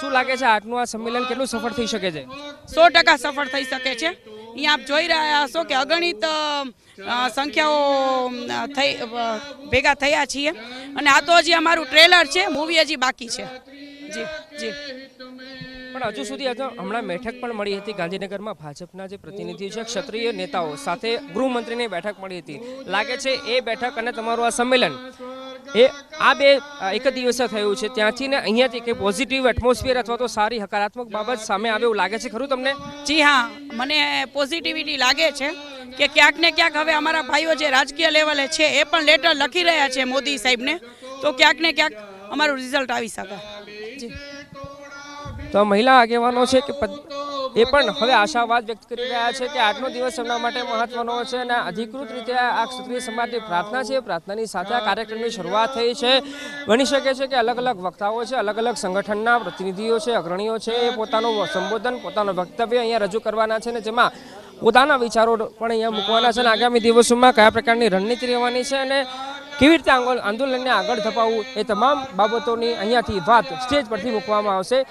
શું લાગે છે આજનું આ સંમેલન કેટલું સફળ થઈ શકે છે? સો ટકા સફળ થઈ શકે છે. અહીંયા આપ જોઈ રહ્યા હશો કે અગણિત સંખ્યાઓ થઈ ભેગા થયા છીએ. અને આ તો હજી અમારું ટ્રેલર છે મૂવી હજી બાકી છે. જી જી. પણ હજુ સુધી હમણાં બેઠક પણ મળી હતી ગાંધીનગરમાં ભાજપના જે પ્રતિનિધિ છે ક્ષત્રિય નેતાઓ સાથે ગૃહમંત્રીની બેઠક મળી હતી. લાગે છે એ બેઠક અને તમારું આ સંમેલન એ આ બે એક જ દિવસે થયું છે. ત્યાંથી ને અહીંયાથી કે પોઝિટિવ એટમોસ્ફિયર અથવા તો સારી હકારાત્મક બાબત સામે આવે એવું લાગે છે ખરું તમને? જી હા મને પોઝિટિવિટી લાગે છે કે ક્યાંક ને ક્યાંક હવે અમારા ભાઈઓ જે રાજકીય લેવલે છે એ પણ લેટર લખી રહ્યા છે મોદી સાહેબને. તો ક્યાંક ને ક્યાંક અમારું રિઝલ્ટ આવી શકે. જી તો મહિલા આગેવાનો છે કે એ પણ હવે આશાવાદ વ્યક્ત કરી રહ્યા છે કે આજનો દિવસ એમના માટે મહત્વનો છે અને અધિકૃત રીતે આ ક્ષત્રિય સમાજની પ્રાર્થના છે. પ્રાર્થનાની સાથે આ કાર્યક્રમની શરૂઆત થઈ છે. બની શકે છે કે અલગ અલગ વક્તાઓ છે, અલગ અલગ સંગઠનના પ્રતિનિધિઓ છે, અગ્રણીઓ છે, એ પોતાનું સંબોધન, પોતાનું વક્તવ્ય અહીંયા રજૂ કરવાના છે ને જેમાં પોતાના વિચારો પણ અહીંયા મૂકવાના છે. અને આગામી દિવસોમાં કયા પ્રકારની રણનીતિ રહેવાની છે અને કેવી રીતે આંદોલનને આગળ ધપાવવું એ તમામ બાબતોની અહીંયાથી વાત સ્ટેજ પરથી મૂકવામાં આવશે.